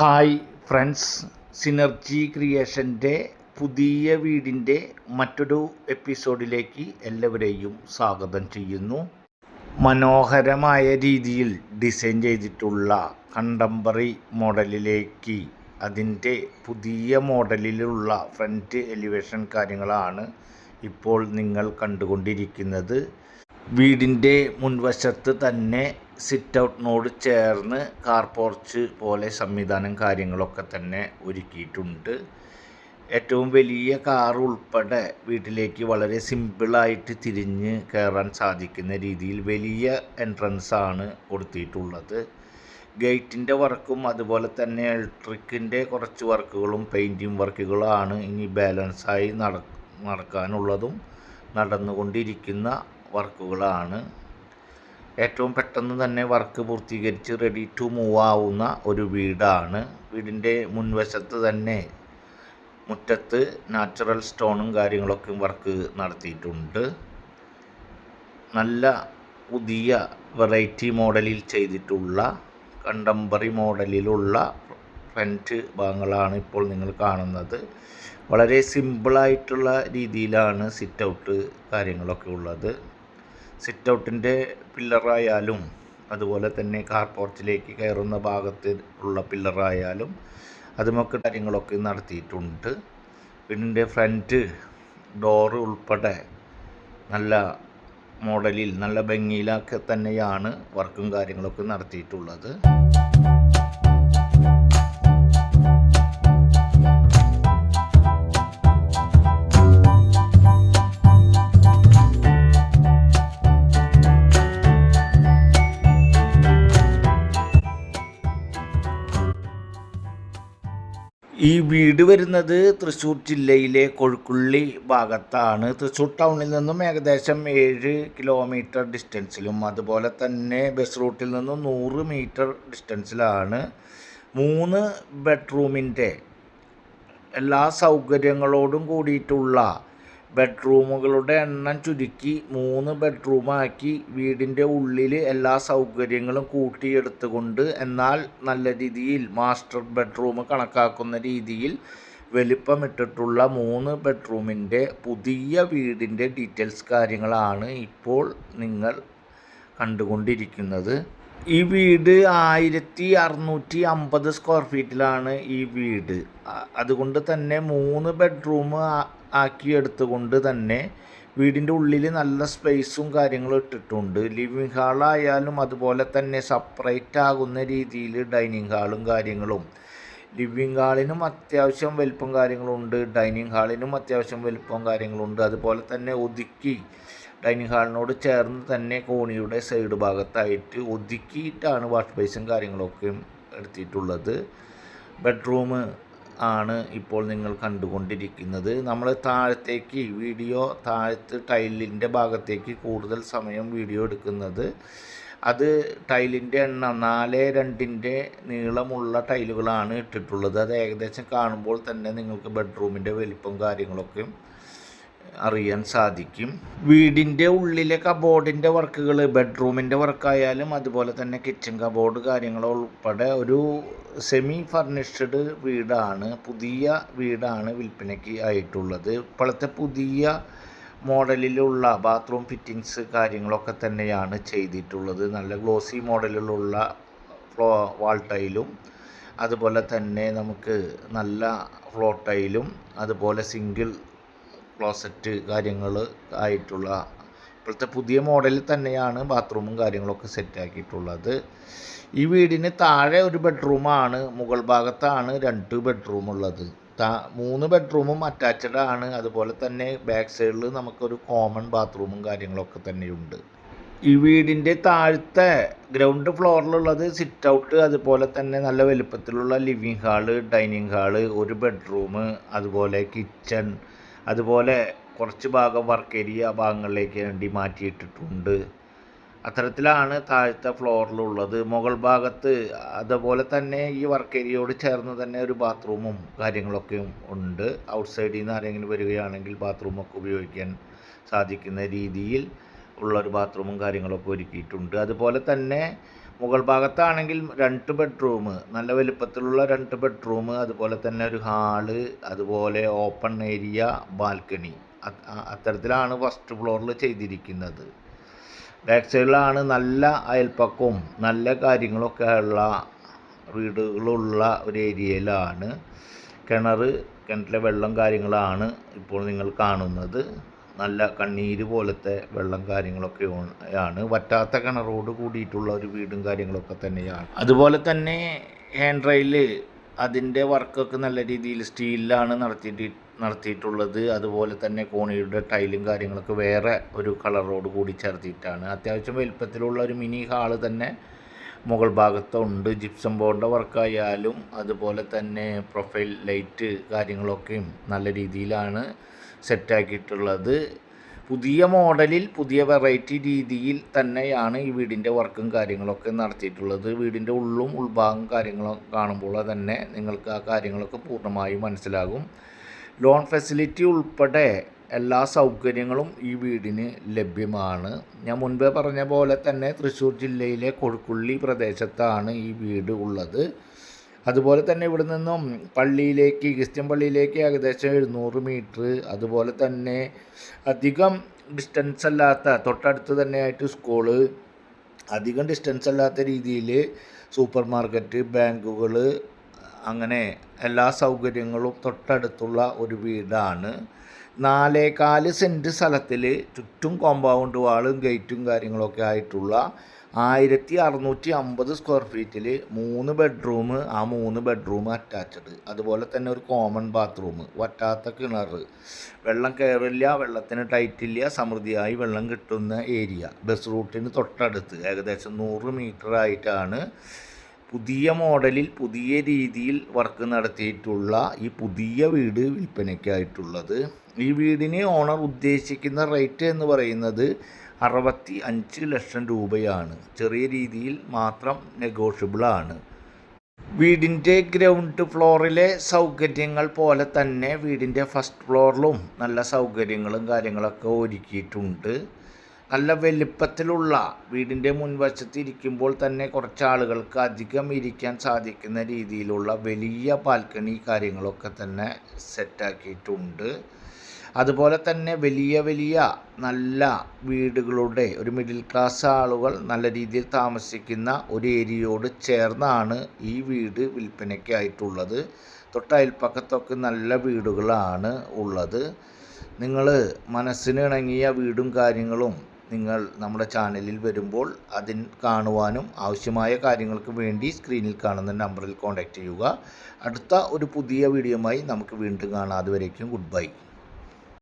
Hi friends. Synergy ക്രിയേഷന്റെ പുതിയ വീടിന്റെ മറ്റൊരു എപ്പിസോഡിലേക്ക് എല്ലാവരെയും സ്വാഗതം ചെയ്യുന്നു. മനോഹരമായ രീതിയിൽ ഡിസൈൻ ചെയ്തിട്ടുള്ള കണ്ടംപററി മോഡലിലേക്ക് അതിന്റെ പുതിയ മോഡലിലുള്ള ഫ്രണ്ട് എലിവേഷൻ കാര്യങ്ങളാണ് ഇപ്പോൾ നിങ്ങൾ കണ്ടുകൊണ്ടിരിക്കുന്നത്. വീടിന്റെ മുൻവശത്ത് തന്നെ സിറ്റ് ഔട്ടിനോട് ചേർന്ന് കാർ പോർച്ച് പോലെ സംവിധാനം കാര്യങ്ങളൊക്കെ തന്നെ ഒരുക്കിയിട്ടുണ്ട്. ഏറ്റവും വലിയ കാർ ഉൾപ്പെടെ വീട്ടിലേക്ക് വളരെ സിമ്പിളായിട്ട് തിരിഞ്ഞ് കയറാൻ സാധിക്കുന്ന രീതിയിൽ വലിയ എൻട്രൻസ് ആണ് കൊടുത്തിട്ടുള്ളത്. ഗേറ്റിന്റെ വർക്കും അതുപോലെ തന്നെ ഇലക്ട്രിക്കിന്റെ കുറച്ച് വർക്കുകളും പെയിന്റിങ് വർക്കുകളാണ് ഇനി ബാലൻസായി നട നടക്കാനുള്ളതും നടന്നുകൊണ്ടിരിക്കുന്ന വർക്കുകളാണ്. ഏറ്റവും പെട്ടെന്ന് തന്നെ വർക്ക് പൂർത്തീകരിച്ച് റെഡി ടു മൂവ് ആവുന്ന ഒരു വീടാണ്. വീടിന്റെ മുൻവശത്ത് തന്നെ മുറ്റത്ത് നാച്ചുറൽ സ്റ്റോണും കാര്യങ്ങളൊക്കെ വർക്ക് നടത്തിയിട്ടുണ്ട്. നല്ല പുതിയ വെറൈറ്റി മോഡലിൽ ചെയ്തിട്ടുള്ള കണ്ടംപററി മോഡലിലുള്ള ഫ്രണ്ട് ഭാഗങ്ങളാണ് ഇപ്പോൾ നിങ്ങൾ കാണുന്നത്. വളരെ സിമ്പിളായിട്ടുള്ള രീതിയിലാണ് സിറ്റ് ഔട്ട് കാര്യങ്ങളൊക്കെ ഉള്ളത്. സിറ്റ് ഔട്ടിന്റെ പില്ലറായാലും അതുപോലെ തന്നെ കാർ പോർച്ചിലേക്ക് കയറുന്ന ഭാഗത്ത് ഉള്ള പില്ലറായാലും അതുമൊക്കെ കാര്യങ്ങളൊക്കെ നടത്തിയിട്ടുണ്ട്. വീടിന്റെ ഫ്രണ്ട് ഡോറ് ഉൾപ്പെടെ നല്ല മോഡലിൽ നല്ല ഭംഗിയിലൊക്കെ തന്നെയാണ് വർക്കും കാര്യങ്ങളൊക്കെ നടത്തിയിട്ടുള്ളത്. ഈ വീട് വരുന്നത് തൃശ്ശൂർ ജില്ലയിലെ കൊഴുക്കുള്ളി ഭാഗത്താണ്. തൃശ്ശൂർ ടൗണിൽ നിന്നും ഏകദേശം ഏഴ് കിലോമീറ്റർ ഡിസ്റ്റൻസിലും അതുപോലെ തന്നെ ബസ് റൂട്ടിൽ നിന്നും നൂറ് മീറ്റർ ഡിസ്റ്റൻസിലാണ് മൂന്ന് ബെഡ്റൂമിന്റെ എല്ലാ സൗകര്യങ്ങളോടും കൂടിയിട്ടുള്ള ബെഡ്റൂമുകളുടെ എണ്ണം ചുരുക്കി മൂന്ന് ബെഡ്റൂമാക്കി വീടിന്റെ ഉള്ളിൽ എല്ലാ സൗകര്യങ്ങളും കൂട്ടിയെടുത്തുകൊണ്ട് എന്നാൽ നല്ല രീതിയിൽ മാസ്റ്റർ ബെഡ്റൂം കണക്കാക്കുന്ന രീതിയിൽ വലിപ്പമിട്ടിട്ടുള്ള മൂന്ന് ബെഡ്റൂമിന്റെ പുതിയ വീടിന്റെ ഡീറ്റെയിൽസ് കാര്യങ്ങളാണ് ഇപ്പോൾ നിങ്ങൾ കണ്ടുകൊണ്ടിരിക്കുന്നത്. ഈ വീട് ആയിരത്തി അറുന്നൂറ്റി അമ്പത് സ്ക്വയർ ഫീറ്റിലാണ് ഈ വീട്. അതുകൊണ്ട് തന്നെ മൂന്ന് ബെഡ്റൂം ആക്കിയെടുത്തുകൊണ്ട് തന്നെ വീടിന്റെ ഉള്ളിൽ നല്ല സ്പേസും കാര്യങ്ങളും ഇട്ടിട്ടുണ്ട്. ലിവിങ് ഹാളായാലും അതുപോലെ തന്നെ സെപ്പറേറ്റ് ആകുന്ന രീതിയിൽ ഡൈനിങ് ഹാളും കാര്യങ്ങളും. ലിവിങ് ഹാളിനും അത്യാവശ്യം വലിപ്പം കാര്യങ്ങളുണ്ട്. ഡൈനിങ് ഹാളിനും അത്യാവശ്യം വലിപ്പം കാര്യങ്ങളുണ്ട്. അതുപോലെ തന്നെ ഒതുക്കി ഡൈനിങ് ഹാളിനോട് ചേർന്ന് തന്നെ കോണിയുടെ സൈഡ് ഭാഗത്തായിട്ട് ഒതുക്കിയിട്ടാണ് വാഷ് ബേസും കാര്യങ്ങളൊക്കെ എടുത്തിട്ടുള്ളത്. ബെഡ്റൂം ആണ് ഇപ്പോൾ നിങ്ങൾ കണ്ടുകൊണ്ടിരിക്കുന്നത്. നമ്മൾ താഴത്തേക്ക് വീഡിയോ താഴത്ത് ടൈലിന്റെ ഭാഗത്തേക്ക് കൂടുതൽ സമയം വീഡിയോ എടുക്കുന്നത്. അത് ടൈലിന്റെ എണ്ണം നാല് രണ്ടിന്റെ നീളമുള്ള ടൈലുകളാണ് ഇട്ടിട്ടുള്ളത്. അത് ഏകദേശം കാണുമ്പോൾ തന്നെ നിങ്ങൾക്ക് ബെഡ്റൂമിന്റെ വലിപ്പം കാര്യങ്ങളൊക്കെ അറിയാൻ സാധിക്കും. വീടിന്റെ ഉള്ളിലെ കബോർഡിന്റെ വർക്കുകൾ ബെഡ്റൂമിന്റെ വർക്കായാലും അതുപോലെ തന്നെ കിച്ചൺ കബോർഡ് കാര്യങ്ങൾ ഉൾപ്പെടെ ഒരു സെമി ഫർണിഷ്ഡ് വീടാണ് പുതിയ വീടാണ് വിൽപ്പനയ്ക്ക് ആയിട്ടുള്ളത്. ഇപ്പോഴത്തെ പുതിയ മോഡലിലുള്ള ബാത്റൂം ഫിറ്റിങ്സ് കാര്യങ്ങളൊക്കെ തന്നെയാണ് ചെയ്തിട്ടുള്ളത്. നല്ല ഗ്ലോസി മോഡലിലുള്ള ഫ്ലോ വാൾ ടൈലും അതുപോലെ തന്നെ നമുക്ക് നല്ല ഫ്ലോ ടൈലും അതുപോലെ സിംഗിൾ ക്ലോസറ്റ് കാര്യങ്ങൾ ആയിട്ടുള്ള ഇപ്പോഴത്തെ പുതിയ മോഡലിൽ തന്നെയാണ് ബാത്റൂമും കാര്യങ്ങളൊക്കെ സെറ്റാക്കിയിട്ടുള്ളത് ഈ വീടിന് താഴെ ഒരു ബെഡ്റൂമാണ് മുകൾ ഭാഗത്താണ് രണ്ട് ബെഡ്റൂം ഉള്ളത്. മൂന്ന് ബെഡ്റൂമും അറ്റാച്ച്ഡ് ആണ്. അതുപോലെ തന്നെ ബാക്ക് സൈഡിൽ നമുക്കൊരു കോമൺ ബാത്റൂമും കാര്യങ്ങളൊക്കെ തന്നെയുണ്ട്. ഈ വീടിന്റെ താഴത്തെ ഗ്രൗണ്ട് ഫ്ലോറിലുള്ളത് സിറ്റ് ഔട്ട് അതുപോലെ തന്നെ നല്ല വലുപ്പത്തിലുള്ള ലിവിങ് ഹാൾ ഡൈനിങ് ഹാൾ ഒരു ബെഡ്റൂം അതുപോലെ കിച്ചൺ അതുപോലെ കുറച്ച് ഭാഗം വർക്ക് ഏരിയ ഭാഗങ്ങളിലേക്ക് വേണ്ടി മാറ്റിയിട്ടിട്ടുണ്ട്. അത്തരത്തിലാണ് താഴത്തെ ഫ്ലോറിലുള്ളത് മുകൾ ഭാഗത്ത് അതുപോലെ തന്നെ ഈ വർക്ക് ഏരിയയോട് ചേർന്ന് തന്നെ ഒരു ബാത്റൂമും കാര്യങ്ങളൊക്കെയും ഉണ്ട്. ഔട്ട് സൈഡിൽ നിന്ന് ആരെങ്കിലും വരികയാണെങ്കിൽ ബാത്റൂമൊക്കെ ഉപയോഗിക്കാൻ സാധിക്കുന്ന രീതിയിൽ ഉള്ളൊരു ബാത്റൂമും കാര്യങ്ങളൊക്കെ ഒരുക്കിയിട്ടുണ്ട്. അതുപോലെ തന്നെ മുകൾ ഭാഗത്താണെങ്കിൽ രണ്ട് ബെഡ്റൂം നല്ല വലിപ്പത്തിലുള്ള രണ്ട് ബെഡ്റൂം അതുപോലെ തന്നെ ഒരു ഹാൾ അതുപോലെ ഓപ്പൺ ഏരിയ ബാൽക്കണി അത്തരത്തിലാണ് ഫസ്റ്റ് ഫ്ലോറിൽ ചെയ്തിരിക്കുന്നത്. ബാക്ക് സൈഡിലാണ് നല്ല അയൽപ്പക്കവും നല്ല കാര്യങ്ങളൊക്കെ ഉള്ള വീടുകളുള്ള ഒരു ഏരിയയിലാണ്. കിണർ കിണറ്റിലെ വെള്ളം കാര്യങ്ങളാണ് ഇപ്പോൾ നിങ്ങൾ കാണുന്നത്. നല്ല കണ്ണീര് പോലത്തെ വെള്ളം കാര്യങ്ങളൊക്കെ ആണ്. വറ്റാത്ത കിണറോട് കൂടിയിട്ടുള്ള ഒരു വീടും കാര്യങ്ങളൊക്കെ തന്നെയാണ്. അതുപോലെ തന്നെ ഹാൻഡ് റൈൽ അതിന്റെ വർക്കൊക്കെ നല്ല രീതിയിൽ സ്റ്റീലിലാണ് നടത്തിയിട്ട് നടത്തിയിട്ടുള്ളത്. അതുപോലെ തന്നെ കോണിയുടെ ടൈലും കാര്യങ്ങളൊക്കെ വേറെ ഒരു കളറോട് കൂടി ചേർത്തിയിട്ടാണ് അത്യാവശ്യം വലുപ്പത്തിലുള്ള ഒരു മിനി ഹാൾ തന്നെ മുകൾ ഭാഗത്തുണ്ട് ജിപ്സം ബോർഡിന്റെ വർക്കായാലും അതുപോലെ തന്നെ പ്രൊഫൈൽ ലൈറ്റ് കാര്യങ്ങളൊക്കെയും നല്ല രീതിയിലാണ് സെറ്റാക്കിയിട്ടുള്ളത് പുതിയ മോഡലിൽ പുതിയ വെറൈറ്റി രീതിയിൽ തന്നെയാണ് ഈ വീടിന്റെ വർക്കും കാര്യങ്ങളൊക്കെ നടത്തിയിട്ടുള്ളത്. വീടിന്റെ ഉള്ളും ഉൾഭാഗം കാര്യങ്ങളും കാണുമ്പോൾ തന്നെ നിങ്ങൾക്ക് ആ കാര്യങ്ങളൊക്കെ പൂർണമായും മനസ്സിലാകും. ലോൺ ഫെസിലിറ്റി ഉൾപ്പെടെ എല്ലാ സൗകര്യങ്ങളും ഈ വീടിന് ലഭ്യമാണ്. ഞാൻ മുൻപേ പറഞ്ഞ പോലെ തന്നെ തൃശ്ശൂർ ജില്ലയിലെ കൊഴുക്കുള്ളി പ്രദേശത്താണ് ഈ വീട് ഉള്ളത്. അതുപോലെ തന്നെ ഇവിടെ നിന്നും പള്ളിയിലേക്ക് ക്രിസ്ത്യൻ പള്ളിയിലേക്ക് ഏകദേശം എഴുന്നൂറ് മീറ്റർ. അതുപോലെ തന്നെ അധികം ഡിസ്റ്റൻസ് അല്ലാത്ത തൊട്ടടുത്ത് തന്നെയായിട്ട് സ്കൂൾ അധികം ഡിസ്റ്റൻസ് അല്ലാത്ത രീതിയിൽ സൂപ്പർ മാർക്കറ്റ് ബാങ്കുകൾ അങ്ങനെ എല്ലാ സൗകര്യങ്ങളും തൊട്ടടുത്തുള്ള ഒരു വീടാണ്. നാലേകാൽ സെന്റ് സ്ഥലത്തിൽ ചുറ്റും കോമ്പൗണ്ട് വാളും ഗേറ്റും കാര്യങ്ങളൊക്കെ ആയിട്ടുള്ള ആയിരത്തി അറുന്നൂറ്റി അമ്പത് സ്ക്വയർ ഫീറ്റിൽ മൂന്ന് ബെഡ്റൂം ആ മൂന്ന് ബെഡ്റൂം അറ്റാച്ച്ഡ് അതുപോലെ തന്നെ ഒരു കോമൺ ബാത്റൂം വറ്റാത്ത കിണർ വെള്ളം കയറില്ല വെള്ളത്തിന് ടൈറ്റില്ല സമൃദ്ധിയായി വെള്ളം കിട്ടുന്ന ഏരിയ ബസ് റൂട്ടിന് തൊട്ടടുത്ത് ഏകദേശം നൂറ് മീറ്റർ ആയിട്ടാണ് പുതിയ മോഡലിൽ പുതിയ രീതിയിൽ വർക്ക് നടത്തിയിട്ടുള്ള ഈ പുതിയ വീട് വിൽപ്പനയ്ക്കായിട്ടുള്ളത്. ഈ വീടിന് ഓണർ ഉദ്ദേശിക്കുന്ന റേറ്റ് എന്ന് പറയുന്നത് അറുപത്തി അഞ്ച് ലക്ഷം രൂപയാണ്. ചെറിയ രീതിയിൽ മാത്രം നെഗോഷ്യബിളാണ് വീടിന്റെ ഗ്രൗണ്ട് ഫ്ലോറിലെ സൗകര്യങ്ങൾ പോലെ തന്നെ വീടിന്റെ ഫസ്റ്റ് ഫ്ലോറിലും നല്ല സൗകര്യങ്ങളും കാര്യങ്ങളൊക്കെ ഒരുക്കിയിട്ടുണ്ട്. നല്ല വലിപ്പത്തിലുള്ള വീടിന്റെ മുൻവശത്ത് ഇരിക്കുമ്പോൾ തന്നെ കുറച്ച് ആളുകൾക്ക് അധികം ഇരിക്കാൻ സാധിക്കുന്ന രീതിയിലുള്ള വലിയ ബാൽക്കണി കാര്യങ്ങളൊക്കെ തന്നെ സെറ്റാക്കിയിട്ടുണ്ട്. അതുപോലെ തന്നെ വലിയ വലിയ നല്ല വീടുകളുടെ ഒരു മിഡിൽ ക്ലാസ് ആളുകൾ നല്ല രീതിയിൽ താമസിക്കുന്ന ഒരു ഏരിയയോട് ചേർന്നാണ് ഈ വീട് വിൽപ്പനയ്ക്കായിട്ടുള്ളത് തൊട്ടയൽപ്പക്കത്തൊക്കെ നല്ല വീടുകളാണ് ഉള്ളത്. നിങ്ങൾ മനസ്സിന് ഇണങ്ങിയ വീടും കാര്യങ്ങളും നിങ്ങൾ നമ്മുടെ ചാനലിൽ വരുമ്പോൾ അതിന് കാണുവാനും ആവശ്യമായ കാര്യങ്ങൾക്ക് വേണ്ടി സ്ക്രീനിൽ കാണുന്ന നമ്പറിൽ കോൺടാക്റ്റ് ചെയ്യുക. അടുത്ത ഒരു പുതിയ വീഡിയോയുമായി നമുക്ക് വീണ്ടും കാണാം. അതുവരേക്കും ഗുഡ് ബൈ.